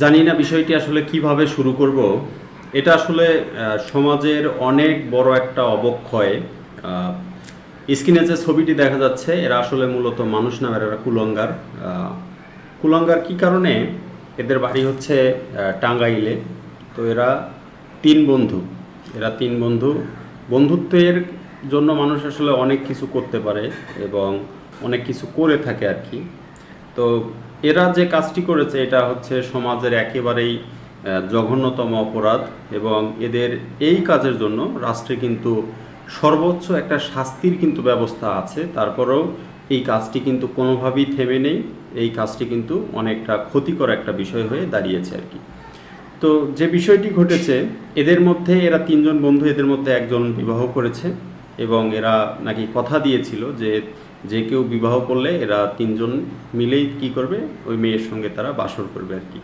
জানি না বিষয়টি আসলে কীভাবে শুরু করব। এটা আসলে সমাজের অনেক বড় একটা অবক্ষয়। স্ক্রিনে যে ছবিটি দেখা যাচ্ছে, এরা আসলে মূলত মানুষ নামের এরা কুলঙ্গার। কুলঙ্গার কি কারণে? এদের বাড়ি হচ্ছে টাঙ্গাইলে। তো এরা তিন বন্ধু। এরা তিন বন্ধু। বন্ধুত্বের জন্য মানুষ আসলে অনেক কিছু করতে পারে এবং অনেক কিছু করে থাকে আর কি। তো এরা যে কাজটি করেছে, এটা হচ্ছে সমাজের একেবারেই জঘন্যতম অপরাধ এবং এদের এই কাজের জন্য রাষ্ট্রে কিন্তু সর্বোচ্চ একটা শাস্তির কিন্তু ব্যবস্থা আছে। তারপরেও এই কাজটি কিন্তু কোনোভাবেই থেমে নেই। এই কাজটি কিন্তু অনেকটা ক্ষতিকর একটা বিষয় হয়ে দাঁড়িয়েছে আর কি। তো যে বিষয়টি ঘটেছে, এদের মধ্যে এরা তিনজন বন্ধু, এদের মধ্যে একজন বিবাহ করেছে এবং এরা নাকি কথা দিয়েছিল যে যে কেউ বিবাহ করলে এরা তিনজন মিলেই কি করবে? ওই মেয়ের সঙ্গে তারা বাসর করবে আর কি।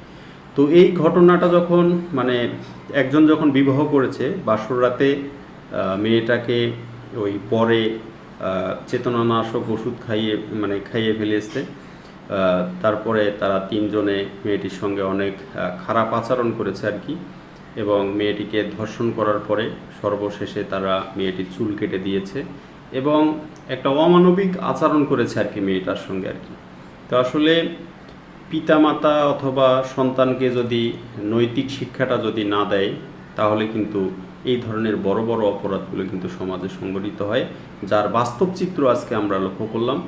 তো এই ঘটনাটা যখন মানে একজন যখন বিবাহ করেছে, বাসর রাতে মেয়েটাকে ওই পরে চেতনানাশক ওষুধ খাইয়ে মানে খাইয়ে ফেলেছে তারপরে তারা তিনজনে মেয়েটির সঙ্গে অনেক খারাপ আচরণ করেছে আর কি। এবং মেয়েটিকে ধর্ষণ করার পরে সর্বশেষে তারা মেয়েটির চুল কেটে দিয়েছে। এবং একটা অমানবিক আচরণ করেছে আর কি মেয়েটার সঙ্গে আর কি। তো আসলে পিতামাতা অথবা সন্তানকে যদি নৈতিক শিক্ষাটা যদি না দেয়, তাহলে কিন্তু এই ধরনের বড় বড় অপরাধগুলো কিন্তু সমাজে সংগঠিত হয়, যার বাস্তব চিত্র আজকে আমরা লক্ষ্য করলাম।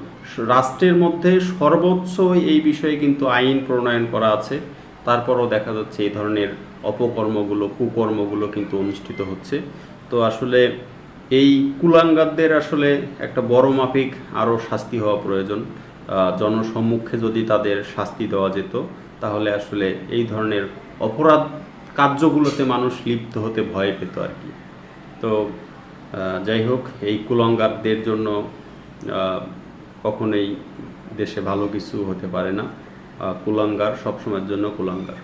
রাষ্ট্রের মধ্যে সর্বোচ্চ এই বিষয়ে কিন্তু আইন প্রণয়ন করা আছে, তারপরও দেখা যাচ্ছে এই ধরনের অপকর্মগুলো, কুকর্মগুলো কিন্তু অনুষ্ঠিত হচ্ছে। তো আসলে এই কুলাঙ্গারদের আসলে একটা বড় মাফিক আরও শাস্তি হওয়া প্রয়োজন। জনসম্মুখে যদি তাদের শাস্তি দেওয়া যেত, তাহলে আসলে এই ধরনের অপরাধ কার্যগুলোতে মানুষ লিপ্ত হতে ভয় পেত আর কি। তো যাই হোক, এই কুলঙ্গারদের জন্য কখনোই দেশে ভালো কিছু হতে পারে না। কুলাঙ্গার সবসময়ের জন্য কুলাঙ্গার।